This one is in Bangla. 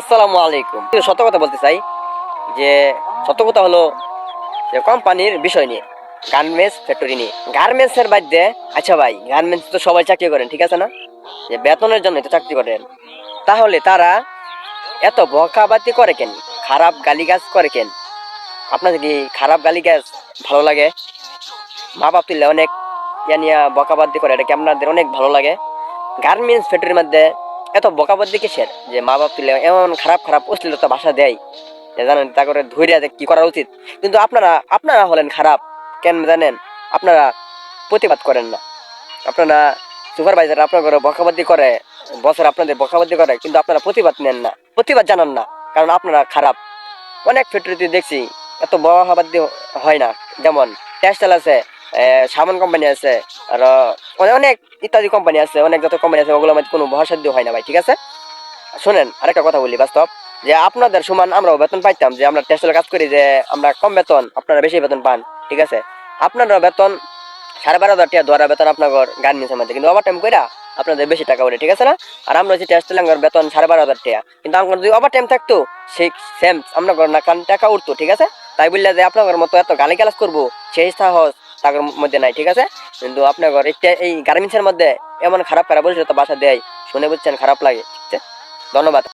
আসসালামু আলাইকুম। সত্য কথা বলতে চাই, যে সত্য কথা হলো যে কোম্পানির বিষয় নিয়ে, গার্মেন্টস ফ্যাক্টরি নিয়ে। গার্মেন্টসের বাদে আচ্ছা ভাই, গার্মেন্টস তো সবাই চাকরি করেন, ঠিক আছে না? যে বেতনের জন্য তো চাকরি করেন। তাহলে তারা এত বকাবাতি করে কেন? খারাপ গালিগাজ করে কেন? আপনাদের কি খারাপ গালিগাজ ভালো লাগে? মা বাপ তুললে অনেক ইয়া নিয়া বকাবাদি করে, এটা কি আপনাদের অনেক ভালো লাগে? গার্মেন্টস ফ্যাক্টরির মধ্যে এত বকাবাদি কিসের যে মা বাপ তুলে এমন খারাপ খারাপ অশ্লীলতা ভাষা দেয়। যে জানেন, তা করে ধৈর্য কি করা উচিত? কিন্তু আপনারা আপনারা হলেন খারাপ, কেন জানেন? আপনারা প্রতিবাদ করেন না। আপনারা সুপারভাইজার আপনার ঘরে বকাবাদি করে বছর আপনাদের বকাবাদি করে, কিন্তু আপনারা প্রতিবাদ নেন না। প্রতিবাদ জানান না, কারণ আপনারা খারাপ। অনেক ফ্যাক্টরিতে দেখছি, এত বকাবাদি হয় না। যেমন টেক্সটাইল আছে সাবান কোম্পানি আছে, আর অনেক অনেক ইত্যাদি কোম্পানি আছে, অনেক যত কোম্পানি আছে, ওগুলোর মধ্যে কোনো ভরসাধ্য হয় না ভাই, ঠিক আছে? শোনেন, আরেকটা কথা বলি, বাস্তব, যে আপনাদের সমান আমরাও বেতন পাইতাম, যে আমরা টেক্সটাইল কাজ করি, যে আমরা কম বেতন, আপনারা বেশি বেতন পান, ঠিক আছে? আপনারা বেতন সাড়ে বারো হাজার টাকা দোয়ারা বেতন আপনার গার্মেন্টসের মধ্যে, কিন্তু ওভার টাইম কইরা আপনাদের বেশি টাকা ওঠে ঠিক আছে না? আর আমরা হচ্ছে টেক্সটাইল বেতন সাড়ে বারো হাজার টাকা, কিন্তু আমার যদি ওভার টাইম থাকতো, সেই সেম আমরা না কান টাকা উঠতো, ঠিক আছে? তাই বললে যে আপনার মতো এত গালি গালাজ করব, সেই সাহস তার মধ্যে নাই, ঠিক আছে? কিন্তু আপনার একটা এই গার্মেন্টসের মধ্যে এমন খারাপ খারাপ বলছে তো বাসা দেয়। শুনে বুঝছেন, খারাপ লাগে, ঠিক আছে? ধন্যবাদ।